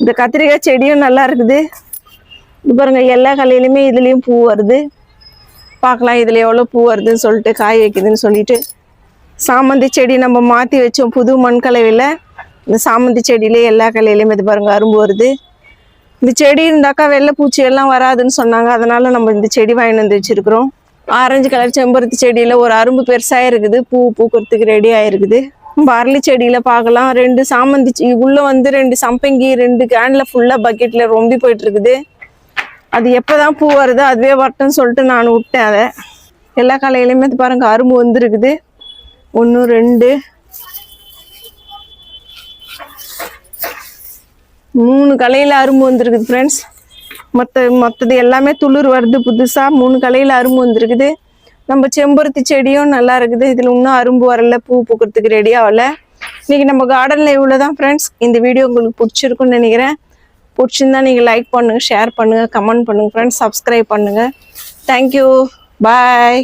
இந்த கத்திரிக்காய் செடியும் நல்லா இருக்குது. இது பாருங்க எல்லா கலையிலுமே இதுலேயும் பூ வருது. பார்க்கலாம் இதில் எவ்வளோ பூ வருதுன்னு சொல்லிட்டு காய் வைக்குதுன்னு சொல்லிட்டு. சாமந்தி செடி நம்ம மாற்றி வச்சோம் புது மண் கலவையில் இந்த சாமந்தி செடியிலே எல்லா கலையிலையும் இது பாருங்க அரும்பு வருது. இந்த செடி இருந்தாக்கா வெள்ளை பூச்சி எல்லாம் வராதுன்னு சொன்னாங்க. அதனால நம்ம இந்த செடி வாங்கிட்டு வந்து வச்சிருக்கிறோம். ஆரஞ்சு கலர் செம்பருத்தி செடியில் ஒரு அரும்பு பெருசாக இருக்குது பூ பூக்கிறதுக்கு ரெடி ஆயிருக்குது. பார்லி செடியில செடியில் பார்க்கலாம். ரெண்டு சாமந்தி செ- உள்ள வந்து ரெண்டு சம்பங்கி ரெண்டு கேனில் ஃபுல்லாக பக்கெட்டில் ரொம்பி போயிட்டு இருக்குது அது எப்பதான் பூ வருதோ அதுவே வரட்டும்னு சொல்லிட்டு நான் விட்டேன் அதை. எல்லா கலையிலையுமே பாருங்க அரும்பு வந்துருக்குது. ஒன்று ரெண்டு மூணு கலையில் அரும்பு வந்திருக்குது ஃப்ரெண்ட்ஸ் மற்ற மற்றது எல்லாமே துளிர் வருது புதுசாக மூணு கலையில் அரும்பு வந்திருக்குது. நம்ம செம்பருத்தி செடியும் நல்லா இருக்குது. இதில் இன்னும் அரும்பு வரல பூ பூக்கிறதுக்கு ரெடி ஆகல. இன்னைக்கு நம்ம கார்டனில் இவ்வளோ தான் ஃப்ரெண்ட்ஸ் இந்த வீடியோ உங்களுக்கு பிடிச்சிருக்குன்னு நினைக்கிறேன். பிடிச்சிருந்தா நீங்கள் லைக் பண்ணுங்கள் ஷேர் பண்ணுங்கள் கமெண்ட் பண்ணுங்கள் ஃப்ரெண்ட்ஸ் சப்ஸ்கிரைப் பண்ணுங்கள் தேங்க்யூ பாய்